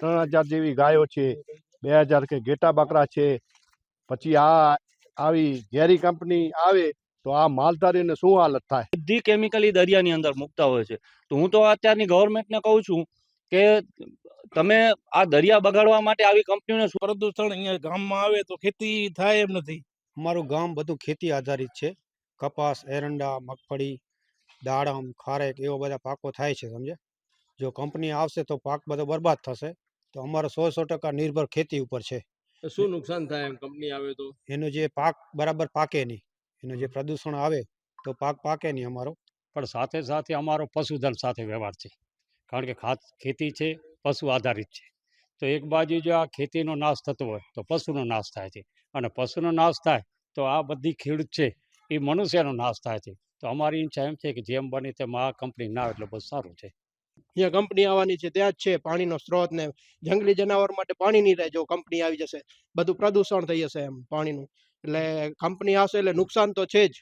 ત્રણ હજાર જેવી ગાયો છે બે હજાર કે ઘેટા બકરા છે. પછી આ આવી ઝેરી કંપની આવે તો આ માલધારીને શું હાલત થાય? બધી કેમિકલી દરિયાની અંદર મૂકતા હોય છે. તો હું તો અત્યારની ગવર્મેન્ટને કહું છું કે તમે આ દરિયા બગાડવા માટે આવી કંપનીઓને પ્રદૂષણ અહીંયા ગામમાં આવે તો ખેતી થાય એમ નથી. અમારું ગામ બધું ખેતી આધારિત છે. કપાસ એરંડા મગફળી દાડમ ખારેક એવા બધા પાકો થાય છે સમજે જો કંપની આવશે તો પાક બધો બરબાદ થશે. તો અમારો સો સો ટકા નિર્ભર ખેતી ઉપર છે. તો શું નુકસાન થાય એમ કંપની આવે તો? એનો જે પાક બરાબર પાકે નહીં. એનું જે પ્રદૂષણ આવે તો પાક પાકે નહીં અમારો. પણ સાથે સાથે અમારો પશુધન સાથે વ્યવહાર છે. કારણ કે ખાત ખેતી છે પશુ આધારિત છે. તો એક બાજુ જો આ ખેતીનો નાશ થતો હોય તો પશુનો નાશ થાય છે. અને પશુનો નાશ થાય તો આ બધી ખેડૂત છે એ મનુષ્યનો નાશ થાય છે. તો અમારી ઈચ્છા એમ છે કે જેમ બને તેમ આ કંપની ના આવે એટલે બહુ સારું છે. અહીંયા કંપની આવવાની છે ત્યાં જ છે પાણીનો સ્ત્રોત ને જંગલી જનાવર માટે પાણી નહીં રહે, જો કંપની આવી જશે. બધું પ્રદૂષણ થઈ જશે એમ પાણીનું. એટલે કંપની આવશે એટલે નુકસાન તો છે જ.